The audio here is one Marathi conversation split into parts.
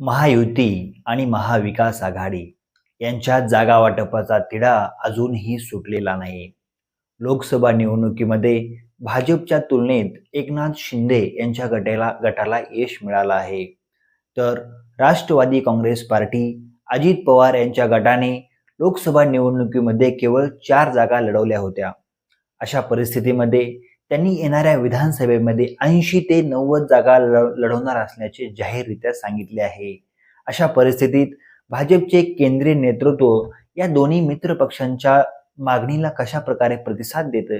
महायुती आणि महाविकास आघाडी यांच्यात जागा वाटपाचा तिढा अजूनही सुटलेला नाही लोकसभा निवडणुकीमध्ये भाजपच्या तुलनेत एकनाथ शिंदे यांच्या गटाला गटाला यश मिळालं आहे. तर राष्ट्रवादी काँग्रेस पार्टी अजित पवार यांच्या गटाने लोकसभा निवडणुकीमध्ये केवळ चार जागा लढवल्या होत्या. अशा परिस्थितीमध्ये त्यांनी येणाऱ्या विधानसभेमध्ये ऐंशी ते नव्वद जागा लढ लढवणार असल्याचे जाहीररित्या सांगितले आहे. अशा परिस्थितीत भाजपचे केंद्रीय नेतृत्व या दोन्ही मित्र पक्षांच्या मागणीला कशा प्रकारे प्रतिसाद देतं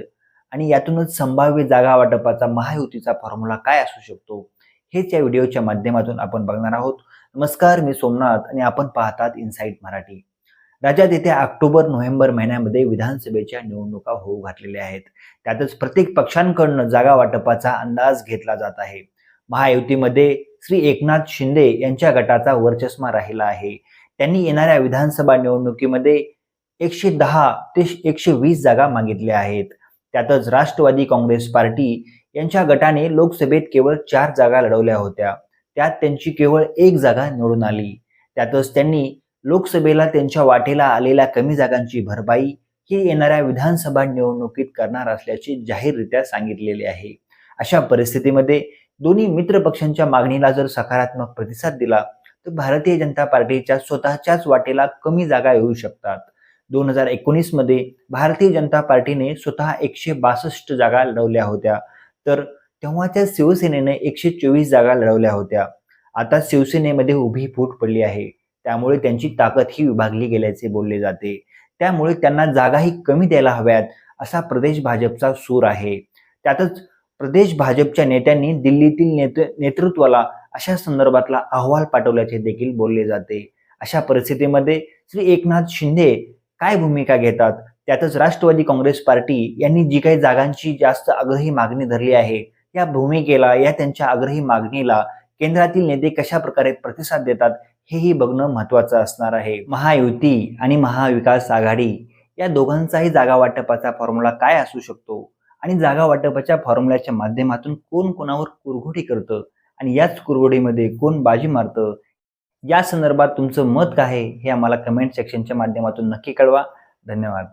आणि यातूनच संभाव्य जागा वाटपाचा महायुतीचा फॉर्म्युला काय असू शकतो हेच या व्हिडिओच्या माध्यमातून आपण बघणार आहोत. नमस्कार मी सोमनाथ आणि आपण पाहतात इनसाईट मराठी. राज्यात येत्या ऑक्टोबर नोव्हेंबर महिन्यामध्ये विधानसभेच्या निवडणुका होऊ घातलेल्या आहेत. त्यातच प्रत्येक पक्षांकडनं जागा वाटपाचा अंदाज घेतला जात आहे. महायुतीमध्ये श्री एकनाथ शिंदे यांच्या गटाचा वर्चस्मा राहिला आहे. त्यांनी येणाऱ्या विधानसभा निवडणुकीमध्ये एकशे दहा ते एकशे वीस जागा मागितल्या आहेत. त्यातच राष्ट्रवादी काँग्रेस पार्टी यांच्या गटाने लोकसभेत केवळ चार जागा लढवल्या होत्या. त्यात त्यांची केवळ एक जागा निवडून आली. त्यातच त्यांनी लोकसभेला त्यांच्या वाटेला आलेल्या कमी जागांची भरपाई ही येणाऱ्या विधानसभा निवडणुकीत करणार असल्याचे जाहीररित्या सांगितलेले आहे. अशा परिस्थितीमध्ये दोन्ही मित्र पक्षांच्या मागणीला जर सकारात्मक प्रतिसाद दिला तर भारतीय जनता पार्टीच्या स्वतःच्याच वाटेला कमी जागा येऊ शकतात. दोन हजार एकोणीसमध्ये भारतीय जनता पार्टीने स्वतः एकशे बासष्ट जागा लढवल्या होत्या तर तेव्हाच्या शिवसेनेने एकशे चोवीस जागा लढवल्या होत्या. आता शिवसेनेमध्ये उभी फूट पडली आहे. त्यामुळे त्यांची ताकद ही विभागली गेल्याचे बोलले जाते. त्यामुळे त्यांना जागाही कमी द्यायला हव्यात असा प्रदेश भाजपचा सूर आहे. त्यातच प्रदेश भाजपच्या नेत्यांनी दिल्लीतील नेत नेतृत्वाला अशा संदर्भातला अहवाल पाठवल्याचे देखील बोलले जाते. अशा परिस्थितीमध्ये श्री एकनाथ शिंदे काय भूमिका घेतात? त्यातच राष्ट्रवादी काँग्रेस पार्टी यांनी जी काही जागांची जास्त आग्रही मागणी धरली आहे या भूमिकेला या त्यांच्या आग्रही मागणीला केंद्रातील नेते कशा प्रकारे प्रतिसाद देतात हेही बघणं महत्वाचं असणार आहे. महायुती आणि महाविकास आघाडी या दोघांचाही जागा वाटपाचा फॉर्म्युला काय असू शकतो? आणि जागा वाटपाच्या फॉर्म्युल्याच्या माध्यमातून कोण कोणावर कुरघोडी करतं? आणि याच कुरघोडीमध्ये कोण बाजी मारतं? या संदर्भात तुमचं मत काय आहे? हे आम्हाला कमेंट सेक्शनच्या माध्यमातून नक्की कळवा. धन्यवाद.